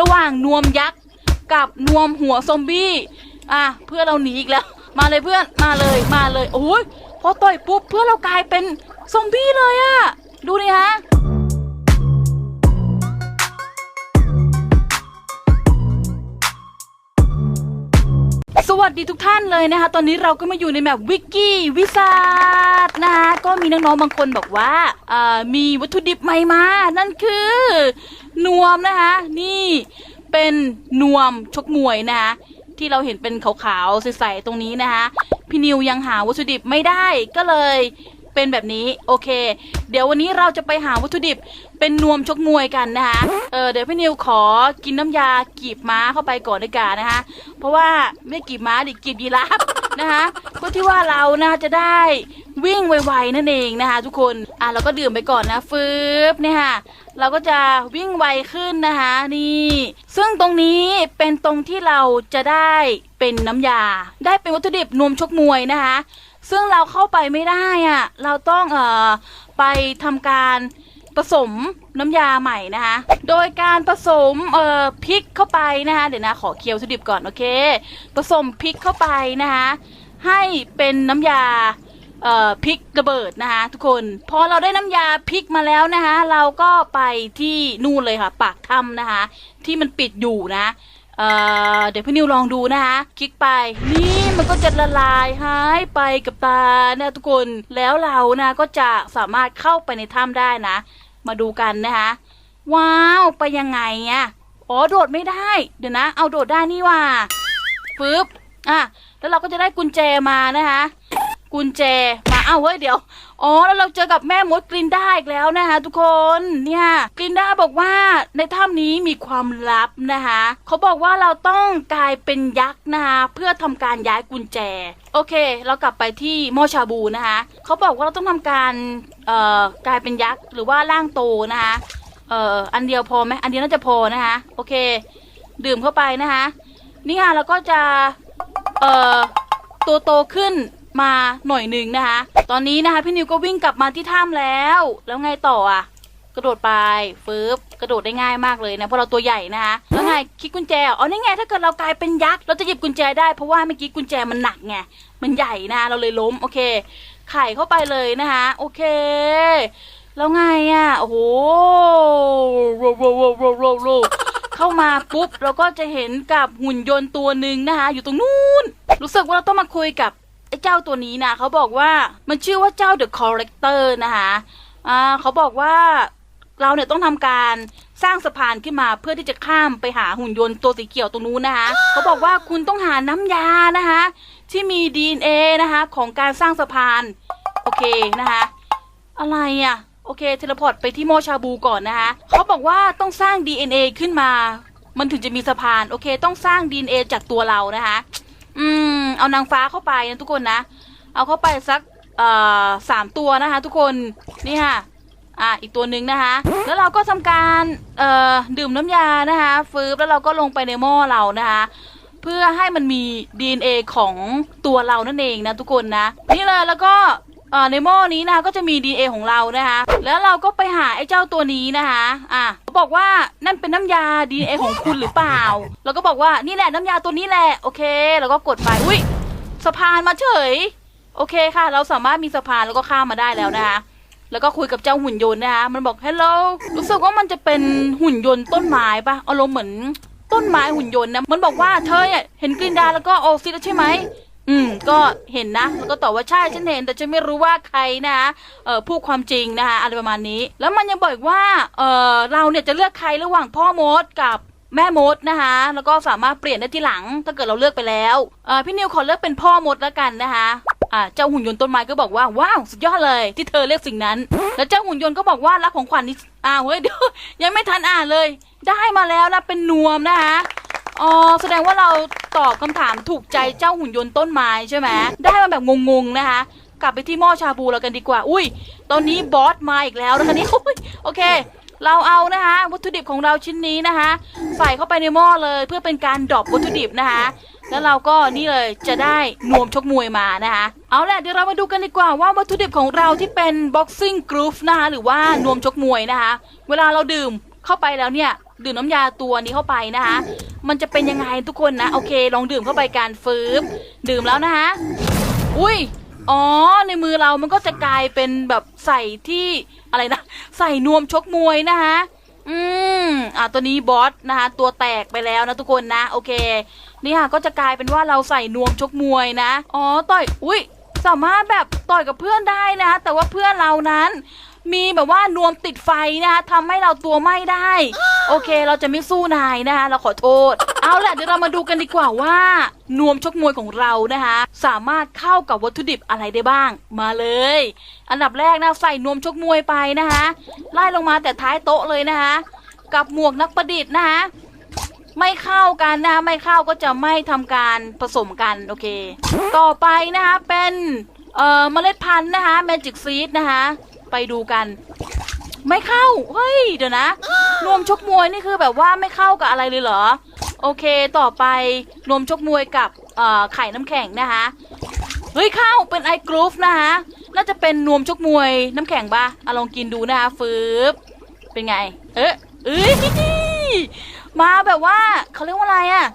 ระหว่างนวมยักษ์กับนวมหัวซอมบี้ อะเพื่อนเราหนีอีกแล้ว มาเลยเพื่อนมาเลยมาเลยโอ้ยพอต่อยปุ๊บเพื่อนเรากลายเป็นซอมบี้เลยอะดูดิฮะสวัสดีทุกท่านเลยนะคะ ตอนนี้เราก็มาอยู่ในแมปวิกกี้วิซาดนะคะก็มีน้องๆบางคนบอกว่ามีวัตถุดิบใหม่มา นั่นคือนวมนะคะ นี่เป็นนวมชกมวยนะคะที่เราเห็นเป็นขาวๆใสๆตรงนี้นะคะพี่นิวยังหาวัตถุดิบไม่ได้ก็เลยเป็นแบบนี้โอเค เดี๋ยววันนี้เราจะไปหาวัตถุดิบเป็นนวมชกมวยกันนะคะเออเดี๋ยวพี่นิวขอกินน้ำยากีบม้าเข้าไปก่อนดีกว่านะคะเพราะว่าไม่กีบม้าดิกีบยีราฟนะคะเพื่อที่ว่าเรานะจะได้วิ่งไวๆนั่นเองนะคะทุกคน อะเราก็ดื่มไปก่อนนะฟืบเนี่ยค่ะ เราก็จะวิ่งไวขึ้นนะคะนี่ ซึ่งตรงนี้เป็นตรงที่เราจะได้เป็นน้ำยา ได้เป็นวัตถุดิบนวมชกมวยนะคะ ซึ่งเราเข้าไปไม่ได้อะ่ะเราต้องเอ่อไปทำการผสมน้ำยาใหม่นะคะ โดยการผสมเอ่อพริกเข้าไปนะคะ เดี๋ยวนะขอเคี่ยววัตถุดิบก่อนโอเค ผสมพริกเข้าไปนะคะ ให้เป็นน้ำยา เอ่อพริกระเบิดนะคะทุกคนพอเราได้น้ำยาพริกมาแล้วนะคะ เราก็ไปที่นู่นเลยค่ะ ปากถ้ำนะคะ ที่มันปิดอยู่นะเอ่อเดี๋ยวพี่นิวลองดูนะคะ คลิกไป นี่มันก็จะละลายหายไปกับตานะทุกคนแล้วเรานะก็จะสามารถเข้าไปในถ้ำได้นะ มาดูกันนะคะ ว้าวไปยังไงอะอ๋อโดดไม่ได้ เดี๋ยวนะ เอาโดดได้นี่ว่าปึ๊บอะแล้วเราก็จะได้กุญแจมานะคะ กุญแจมาเอ้าวเฮ้ยเดี๋ยว อ๋อแล้วเราเจอกับแม่มดกลินด้าอีกแล้วนะคะทุกคนเนี่ยกลินด้าบอกว่าในถ้ำนี้มีความลับนะคะเขาบอกว่าเราต้องกลายเป็นยักษ์นะคะเพื่อทำการย้ายกุญแจ โอเค เรากลับไปที่หม้อชาบูนะคะเขาบอกว่าเราต้องทำการเอ่อกลายเป็นยักษ์หรือว่าร่างโตนะคะเอ่ออันเดียวพอไหมอันเดียวน่าจะพอนะคะโอเค ดื่มเข้าไปนะคะนี่ค่ะเราก็จะเอ่อตัวโตขึ้น มาหน่อยหนึ่งนะคะ ตอนนี้นะคะพี่นิวก็วิ่งกลับมาที่ถ้ำแล้ว แล้วไงต่ออะ กระโดดไปฟืบกระโดดได้ง่ายมากเลยนะเพราะเราตัวใหญ่นะคะแล้วไงคลิกกุญแจอ๋อนี่ไงถ้าเกิดเรากลายเป็นยักษ์เราจะหยิบกุญแจได้เพราะว่าเมื่อกี้กุญแจมันหนักไงมันใหญ่นะเราเลยล้มโอเค ไข่เข้าไปเลยนะคะโอเคแล้วไงอะโอ้โหโรโรโรโรโรโรเข้ามาปุ๊บเราก็จะเห็นกับหุ่นยนต์ตัวหนึ่งนะคะ อยู่ตรงนู้นรู้สึกว่าเราต้องมาคุยกับ ไอ้เจ้าตัวนี้นะเขาบอกว่ามันชื่อว่าเจ้า The Collector นะคะอ่าเขาบอกว่าเราเนี่ยต้องทำการสร้างสะพานขึ้นมาเพื่อที่จะข้ามไปหาหุ่นยนต์ตัวสีเขียวตรงนู้นนะคะเขาบอกว่าคุณต้องหาน้ำยานะคะที่มี DNA นะคะของการสร้างสะพานโอเคนะคะอะไรอะโอเคเทเลพอร์ตไปที่โมชาบูก่อนนะคะเขาบอกว่าต้องสร้าง DNA ขึ้นมา มันถึงจะมีสะพานโอเค ต้องสร้าง DNA จากตัวเรานะคะ อืม เอานางฟ้าเข้าไปนะทุกคนนะ เอาเข้าไปสักเอ่อสามตัวนะคะ ทุกคนนี่ค่ะอะอีกตัวหนึ่งนะคะ แล้วเราก็ทำการเอ่อดื่มน้ำยานะคะฟืบแล้วเราก็ลงไปในหม้อเรานะคะ เพื่อให้มันมี DNA ของตัวเรานั่นเองนะทุกคนนะ นี่เลยแล้วก็เอ่อในหม้อนี้นะคะก็จะมี DNA ของเรานะคะ แล้วเราก็ไปหาไอ้เจ้าตัวนี้นะคะอะเขาบอกว่านั่นเป็นน้ำยา DNA ของคุณหรือเปล่า เราก็บอกว่านี่แหละน้ำยาตัวนี้แหละโอเค แล้วก็กดไปอุ้ย สะพานมาเฉย โอเคค่ะ เราสามารถมีสะพานแล้วก็ข้ามมาได้แล้วนะคะ แล้วก็คุยกับเจ้าหุ่นยนต์นะคะ มันบอก hello รู้สึกว่ามันจะเป็นหุ่นยนต์ต้นไม้ปะอารมณ์เหมือนต้นไม้หุ่นยนต์นะ มันบอกว่าเธอเนี่ยเห็นกลินดาแล้วก็โอซิแล้วใช่ไหม อืม ก็เห็นนะ แล้วก็ตอบว่าใช่ฉันเห็น แต่ฉันไม่รู้ว่าใครนะคะเอ่อพูดความจริงนะคะอะไรประมาณนี้ แล้วมันยังบอกอีกว่า เออเราเนี่ยจะเลือกใครระหว่างพ่อมดกับ แม่มดนะคะ แล้วก็สามารถเปลี่ยนได้ที่หลัง ถ้าเกิดเราเลือกไปแล้วพี่นิวขอเลือกเป็นพ่อมดแล้วกันนะคะอ่าเจ้าหุ่นยนต์ต้นไม้ก็บอกว่าว้าวสุดยอดเลยที่เธอเลือกสิ่งนั้น แล้วเจ้าหุ่นยนต์ก็บอกว่ารับของขวัญนี้อ้าวเฮ้ยเดี๋ยวยังไม่ทันอ่านเลย ได้มาแล้วนะเป็นนวมนะคะอ๋อแสดงว่าเราตอบคำถามถูกใจเจ้าหุ่นยนต์ต้นไม้ใช่ไหมได้มาแบบงงๆนะคะ กลับไปที่หม้อชาบูเรากันดีกว่า อุ้ย ตอนนี้บอสมาอีกแล้วนะคะนี่โอเค เราเอานะคะวัตถุดิบของเราชิ้นนี้นะคะ ใส่เข้าไปในหม้อเลยเพื่อเป็นการดรอปวัตถุดิบนะคะ แล้วเราก็นี่เลยจะได้นวมชกมวยมานะคะเอาแหละเดี๋ยวเรามาดูกันดีกว่าว่าวัตถุดิบของเราที่เป็น boxing groove นะคะหรือว่านวมชกมวยนะคะ เวลาเราดื่มเข้าไปแล้วเนี่ยดื่มน้ำยาตัวนี้เข้าไปนะคะ มันจะเป็นยังไงทุกคนนะ โอเค ลองดื่มเข้าไปการฟืบดื่มแล้วนะคะ อุ้ย อ๋อ ในมือเรามันก็จะกลายเป็นแบบใส่ที่อะไรนะ ใส่นวมชกมวยนะคะอืมอะตัวนี้บอสนะคะ ตัวแตกไปแล้วนะทุกคนนะ โอเคนี่ค่ะก็จะกลายเป็นว่าเราใส่นวมชกมวยนะ อ๋อต่อย อุ้ยสามารถแบบต่อยกับเพื่อนได้นะ แต่ว่าเพื่อนเรานั้น มีแบบว่านวมติดไฟนะคะทำให้เราตัวไหม้ได้ โอเค เราจะไม่สู้นายนะคะเราขอโทษ เอาล่ะเดี๋ยวเรามาดูกันดีกว่าว่านวมชกมวยของเรานะคะ สามารถเข้ากับวัตถุดิบอะไรได้บ้าง มาเลย อันดับแรกนะใส่นวมชกมวยไปนะคะไล่ลงมาแต่ท้ายโต๊ะเลยนะคะ กับหมวกนักประดิษฐ์นะคะไม่เข้ากันนะไม่เข้าก็จะไม่ทำการผสมกันโอเค ต่อไปนะคะเป็นเอ่อเมล็ดพันธุ์นะคะ Magic Seed นะคะไปดูกัน ไม่เข้าเฮ้ยเดี๋ยวนะนวมชกมวยนี่คือแบบว่าไม่เข้ากับอะไรเลยเหรอ โอเคต่อไปนวมชกมวยกับไข่น้ำแข็งนะคะเฮ้ยเข้าเป็นไอกรูฟนะคะน่าจะเป็นนวมชกมวยน้ำแข็งปะอะลองกินดูนะคะฟืบเป็นไง เอ๊ะเอ้ยมาแบบว่าเขาเรียกว่าอะไรอะ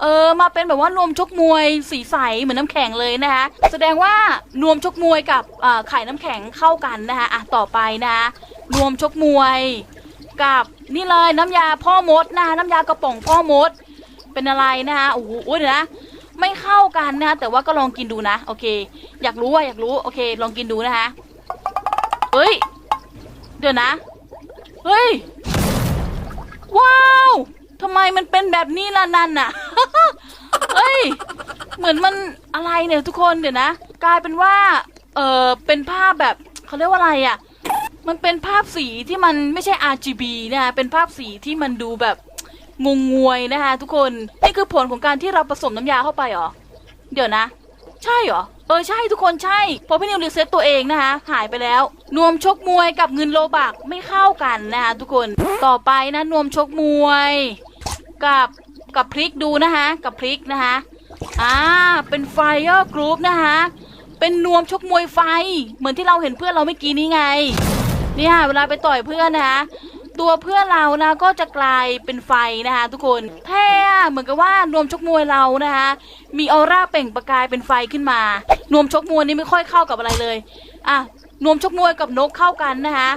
เออมาเป็นแบบว่านวมชกมวยสีใสเหมือนน้ำแข็งเลยนะคะ แสดงว่านวมชกมวยกับไข่น้ำแข็งเข้ากันนะคะอะต่อไปนะคะนวมชกมวย กับนี่เลยน้ำยาพ่อมดนะคะน้ำยากระป๋องพ่อมด เป็นอะไรนะคะโอ้โหเดี๋ยวนะไม่เข้ากันนะคะแต่ว่าก็ลองกินดูนะ โอเค อยากรู้ว่าอยากรู้โอเค ลองกินดูนะคะเฮ้ย เดี๋ยวนะ เฮ้ย ว้าวทำไมมันเป็นแบบนี้ล่ะนันน่ะเฮ้ย เหมือนมันอะไรเนี่ยทุกคนเดี๋ยวนะ กลายเป็นว่า เออเป็นภาพแบบเขาเรียกว่าอะไรอะ่ะ มันเป็นภาพสีที่มันไม่ใช่ RGB นะคะเป็นภาพสีที่มันดูแบบงงงวยนะคะทุกคนนี่คือผลของการที่เราผสมน้ำยาเข้าไปเหรอเดี๋ยวนะ ใช่เหรอเออใช่ทุกคนใช่เพราะพี่นิวรีเซ็ตตัวเองนะคะหายไปแล้ว นวมชกมวยกับเงินโลบักไม่เข้ากันนะคะทุกคนต่อไปนะนวมชกมวย กับกับพริกดูนะคะกับพริกนะคะอ่าเป็นไฟเออร์กรุ๊ปนะคะเป็นนวมชกมวยไฟ เหมือนที่เราเห็นเพื่อนเราเมื่อกี้นี้ไง เนี่ยเวลาไปต่อยเพื่อนนะคะ ตัวเพื่อนเรานะก็จะกลายเป็นไฟนะคะทุกคนแท้เหมือนกับว่านวมชกมวยเรานะคะมีออร่าเปล่งประกายเป็นไฟขึ้นมานวมชกมวยนี่ไม่ค่อยเข้ากับอะไรเลยอะนวมชกมวยกับนกเข้ากันนะคะ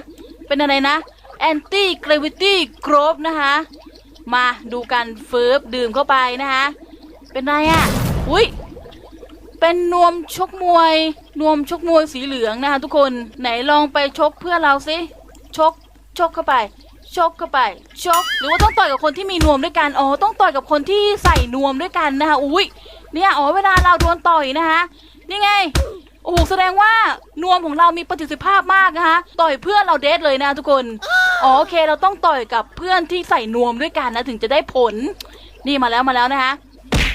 เป็นอะไรนะ anti gravity growth นะคะมาดูกันฟืบดื่มเข้าไปนะคะเป็นไรอะอุ้ยเป็นนวมชกมวย นวมชกมวยสีเหลืองนะคะทุกคนไหนลองไปชกเพื่อนเราสิชกชกเข้าไป ชกเข้าไป ชก หรือว่าต้องต่อยกับคนที่มีนวมด้วยกันอ๋อต้องต่อยกับคนที่ใส่นวมด้วยกันนะคะอุ้ยเนี่ยอ๋อเวลาเราโดนต่อยนะคะนี่ไงโอ้โหแสดงว่านวมของเรามีประสิทธิภาพมากนะคะต่อยเพื่อนเราเดทเลยนะทุกคนอ๋อโอเคเราต้องต่อยกับเพื่อนที่ใส่นวมด้วยกันนะถึงจะได้ผล นี่มาแล้วมาแล้วนะคะ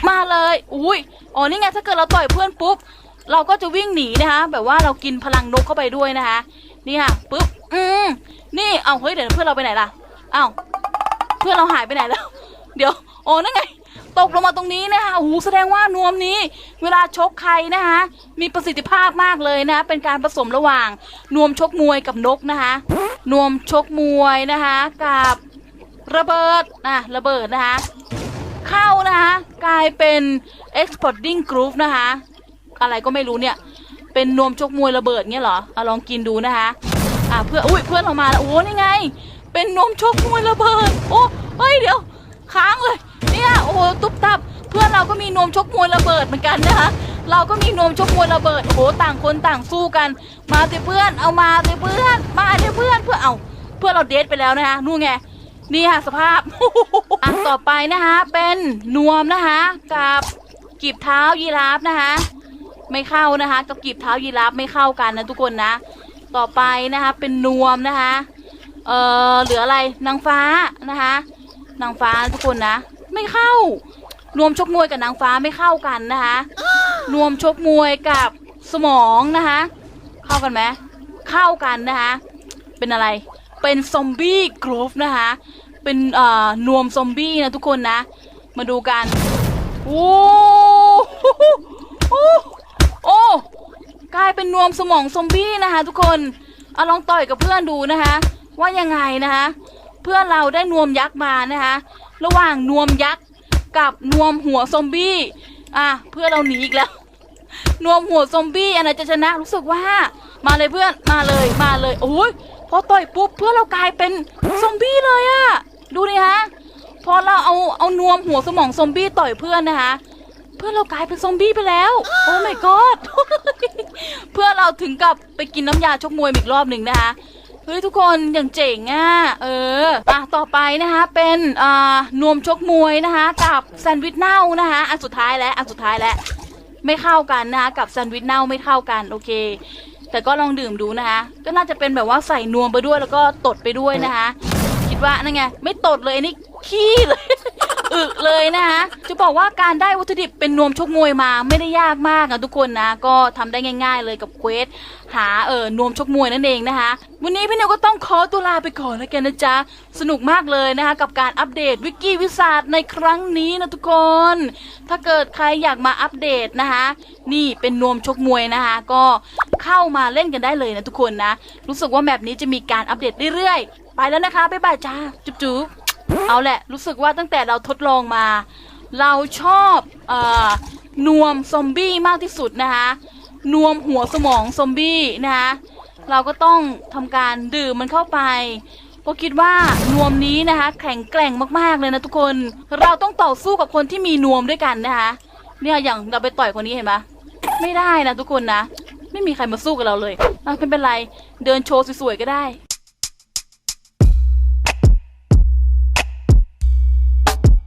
มาเลยอุ้ยอ๋อนี่ไงถ้าเกิดเราต่อยเพื่อนปุ๊บ เราก็จะวิ่งหนีนะคะ แบบว่าเรากินพลังนกเข้าไปด้วยนะคะนี่ค่ะปุ๊บอืมนี่เอาเฮ้ยเดี๋ยวเพื่อนเราไปไหนล่ะอ้าวเพื่อนเราหายไปไหนแล้ว เดี๋ยวโอ๋อนั่นไงตกลงมาตรงนี้นะคะโอ้โหแสดงว่านวมนี้ เวลาชกใครนะคะ มีประสิทธิภาพมากเลยนะ เป็นการผสมระหว่าง นวมชกมวยกับนกนะคะ นวมชกมวยนะคะ กับระเบิดนะระเบิดนะคะ เข้านะคะ กลายเป็น exporting group นะคะ อะไรก็ไม่รู้เนี่ย เป็นนวมชกมวยระเบิดเงี้ยเหรออะลองกินดูนะคะอะเพื่อนอุ้ยเพื่อนเรามาแล้วโอ้นี่ไง เป็นนมชกมวยระเบิด โอ้เฮ้ยเดี๋ยวค้างเลยเนี่ยโอ้ตุ๊บตับ เพื่อนเราก็มีนมชกมวยระเบิดเหมือนกันนะคะเราก็มีนมชกมวยระเบิดโอ้โหต่างคนต่างสู้กัน มาสิเพื่อนเอามาสิเพื่อน มาสิเพื่อนเพื่อนเอาเพื่อนเราเดทไปแล้วนะคะนู่นไงนี่ค่ะสภาพอะต่อไปนะคะเป็นนวมนะคะกับกีบเท้ายีราฟนะคะ ไม่เข้านะคะกับกีบเท้ายีราฟไม่เข้ากันนะทุกคนนะ ต่อไปนะคะเป็นนวมนะคะเอ่อเหลืออะไรนางฟ้านะคะนางฟ้าทุกคนนะ ไม่เข้านวมชกมวยกับนางฟ้าไม่เข้ากันนะคะนวมชกมวยกับสมองนะคะ เข้ากันไหมเข้ากันนะคะเป็นอะไรเป็นซอมบี้กรูฟนะคะเป็นเอ่อนวมซอมบี้นะทุกคนนะ มาดูกันโอ้โหโอ้โอ้ กลายเป็นนวมสมองซอมบี้นะคะ ทุกคนเอาลองต่อยกับเพื่อนดูนะคะ ว่ายังไงนะคะ เพื่อนเราได้นวมยักษ์มานะคะ ระหว่างนวมยักษ์กับนวมหัวซอมบี้อะเพื่อนเราหนีอีกแล้วนวมหัวซอมบี้อันไหนจะชนะรู้สึกว่า มาเลยเพื่อนมาเลยมาเลยโอ้ยพอต่อยปุ๊บเพื่อนเรากลายเป็นซอมบี้เลยอะดูดิฮะพอเราเอาเอานวมหัวสมองซอมบี้ต่อยเพื่อนนะคะ เพื่อนเรากลายเป็นซอมบี้ไปแล้ว โอ้ my god เพื่อนเราถึงกับไปกินน้ำยาชกมวยอีกรอบหนึ่งนะคะเฮ้ยทุกคนอย่างเจ๋งอะเอออะต่อไปนะคะเป็นอ่านวมชกมวยนะคะกับแซนด์วิชเน่านะคะอันสุดท้ายแล้วอันสุดท้ายแล้วไม่เข้ากันนะคะกับแซนด์วิชเน่าไม่เข้ากันโอเค แต่ก็ลองดื่มดูนะคะก็น่าจะเป็นแบบว่าใส่นวมไปด้วยแล้วก็ตดไปด้วยนะคะคิดว่านั่นไงไม่ตดเลยอันนี่ขี้เลย อึเลยนะคะจะบอกว่าการได้วัตถุดิบเป็นนวมชกมวยมาไม่ได้ยากมากนะทุกคนนะ ก็ทำได้ง่าย ๆ เลยกับเควสหาเออนวมชกมวยนั่นเองนะคะ วันนี้พี่เนวก็ต้องขอตัวลาไปก่อนแล้วกันนะจ๊ะ สนุกมากเลยนะคะ กับการอัปเดตวิกกี้วิสาดในครั้งนี้นะทุกคน ถ้าเกิดใครอยากมาอัปเดตนะคะ นี่เป็นนวมชกมวยนะคะ ก็เข้ามาเล่นกันได้เลยนะทุกคนนะ รู้สึกว่าแบบนี้จะมีการอัปเดตเรื่อยๆ ไปแล้วนะคะบ๊ายบายจ้าจุ๊บ เอาแหละ รู้สึกว่าตั้งแต่เราทดลองมา เราชอบเอ่อนวมซอมบี้มากที่สุดนะคะนวมหัวสมองซอมบี้นะคะเราก็ต้องทำการดื่มมันเข้าไปเพราะคิดว่านวมนี้นะคะ แข็งแกร่งมากๆเลยนะทุกคน เราต้องต่อสู้กับคนที่มีนวมด้วยกันนะคะเนี่ยอย่างเราไปต่อยคนนี้เห็นไหมไม่ได้นะทุกคนนะ ไม่มีใครมาสู้กับเราเลยไม่เป็นไร เดินโชว์สวยๆก็ได้